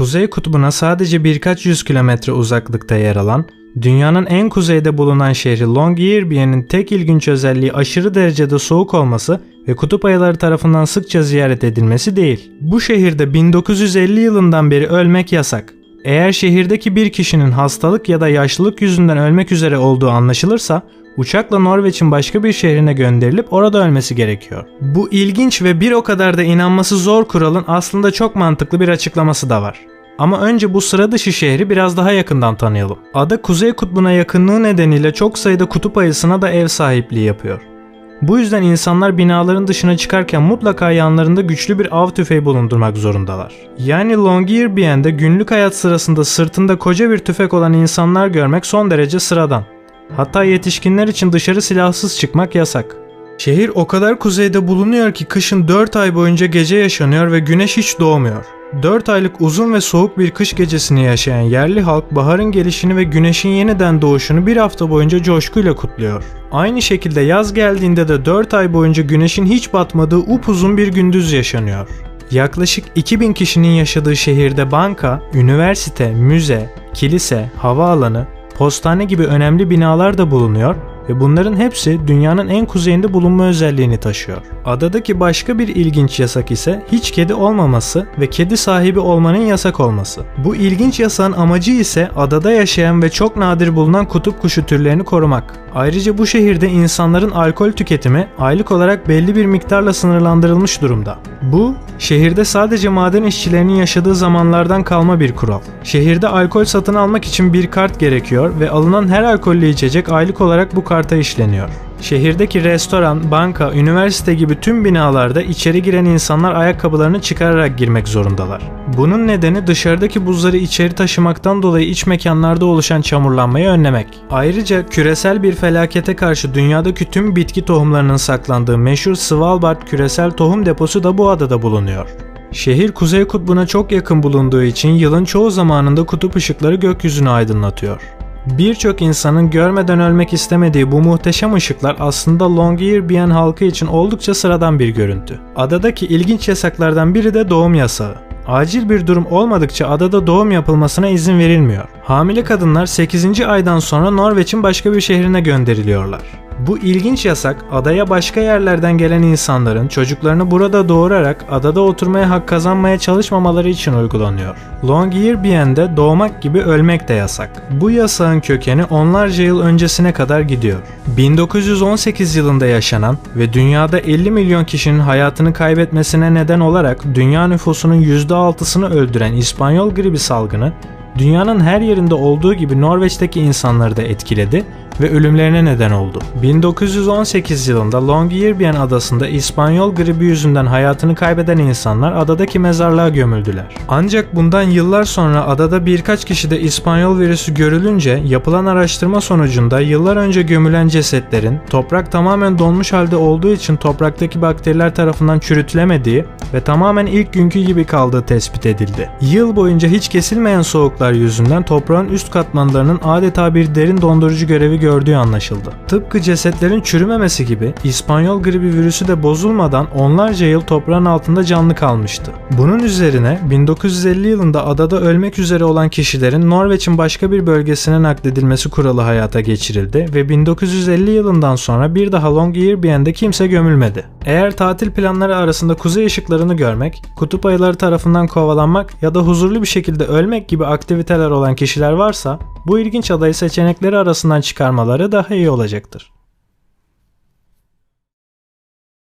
Kuzey kutbuna sadece birkaç yüz kilometre uzaklıkta yer alan, dünyanın en kuzeyde bulunan şehri Longyearby'nin tek ilginç özelliği aşırı derecede soğuk olması ve kutup ayıları tarafından sıkça ziyaret edilmesi değil. Bu şehirde 1950 yılından beri ölmek yasak. Eğer şehirdeki bir kişinin hastalık ya da yaşlılık yüzünden ölmek üzere olduğu anlaşılırsa uçakla Norveç'in başka bir şehrine gönderilip orada ölmesi gerekiyor. Bu ilginç ve bir o kadar da inanması zor kuralın aslında çok mantıklı bir açıklaması da var. Ama önce bu sıra dışı şehri biraz daha yakından tanıyalım. Ada Kuzey Kutbu'na yakınlığı nedeniyle çok sayıda kutup ayısına da ev sahipliği yapıyor. Bu yüzden insanlar binaların dışına çıkarken mutlaka yanlarında güçlü bir av tüfeği bulundurmak zorundalar. Yani Longyearby'nde günlük hayat sırasında sırtında koca bir tüfek olan insanlar görmek son derece sıradan. Hatta yetişkinler için dışarı silahsız çıkmak yasak. Şehir o kadar kuzeyde bulunuyor ki kışın 4 ay boyunca gece yaşanıyor ve güneş hiç doğmuyor. 4 aylık uzun ve soğuk bir kış gecesini yaşayan yerli halk baharın gelişini ve güneşin yeniden doğuşunu bir hafta boyunca coşkuyla kutluyor. Aynı şekilde yaz geldiğinde de 4 ay boyunca güneşin hiç batmadığı upuzun bir gündüz yaşanıyor. Yaklaşık 2000 kişinin yaşadığı şehirde banka, üniversite, müze, kilise, havaalanı, postane gibi önemli binalar da bulunuyor ve bunların hepsi dünyanın en kuzeyinde bulunma özelliğini taşıyor. Adadaki başka bir ilginç yasak ise hiç kedi olmaması ve kedi sahibi olmanın yasak olması. Bu ilginç yasağın amacı ise adada yaşayan ve çok nadir bulunan kutup kuşu türlerini korumak. Ayrıca bu şehirde insanların alkol tüketimi aylık olarak belli bir miktarla sınırlandırılmış durumda. Bu, şehirde sadece maden işçilerinin yaşadığı zamanlardan kalma bir kural. Şehirde alkol satın almak için bir kart gerekiyor ve alınan her alkollü içecek aylık olarak bu karta işleniyor. Şehirdeki restoran, banka, üniversite gibi tüm binalarda içeri giren insanlar ayakkabılarını çıkararak girmek zorundalar. Bunun nedeni dışarıdaki buzları içeri taşımaktan dolayı iç mekanlarda oluşan çamurlanmayı önlemek. Ayrıca küresel bir felakete karşı dünyadaki tüm bitki tohumlarının saklandığı meşhur Svalbard küresel tohum deposu da bu adada bulunuyor. Şehir Kuzey Kutbu'na çok yakın bulunduğu için yılın çoğu zamanında kutup ışıkları gökyüzünü aydınlatıyor. Birçok insanın görmeden ölmek istemediği bu muhteşem ışıklar aslında Longyearbyen halkı için oldukça sıradan bir görüntü. Adadaki ilginç yasaklardan biri de doğum yasağı. Acil bir durum olmadıkça adada doğum yapılmasına izin verilmiyor. Hamile kadınlar 8. aydan sonra Norveç'in başka bir şehrine gönderiliyorlar. Bu ilginç yasak adaya başka yerlerden gelen insanların çocuklarını burada doğurarak adada oturmaya hak kazanmaya çalışmamaları için uygulanıyor. Longyearbyen'de doğmak gibi ölmek de yasak. Bu yasağın kökeni onlarca yıl öncesine kadar gidiyor. 1918 yılında yaşanan ve dünyada 50 milyon kişinin hayatını kaybetmesine neden olarak dünya nüfusunun %6'sını öldüren İspanyol gribi salgını dünyanın her yerinde olduğu gibi Norveç'teki insanları da etkiledi ve ölümlerine neden oldu. 1918 yılında Longyearbyen adasında İspanyol gribi yüzünden hayatını kaybeden insanlar adadaki mezarlığa gömüldüler. Ancak bundan yıllar sonra adada birkaç kişide İspanyol virüsü görülünce yapılan araştırma sonucunda yıllar önce gömülen cesetlerin toprak tamamen donmuş halde olduğu için topraktaki bakteriler tarafından çürütülemediği ve tamamen ilk günkü gibi kaldığı tespit edildi. Yıl boyunca hiç kesilmeyen soğuklar yüzünden toprağın üst katmanlarının adeta bir derin dondurucu görevi gördüğü gördüğü anlaşıldı. Tıpkı cesetlerin çürümemesi gibi İspanyol gribi virüsü de bozulmadan onlarca yıl toprağın altında canlı kalmıştı. Bunun üzerine 1950 yılında adada ölmek üzere olan kişilerin Norveç'in başka bir bölgesine nakledilmesi kuralı hayata geçirildi ve 1950 yılından sonra bir daha Longyearbyen'de kimse gömülmedi. Eğer tatil planları arasında kuzey ışıklarını görmek, kutup ayıları tarafından kovalanmak ya da huzurlu bir şekilde ölmek gibi aktiviteler olan kişiler varsa bu ilginç adayı seçenekleri arasından çıkarmaları daha iyi olacaktır.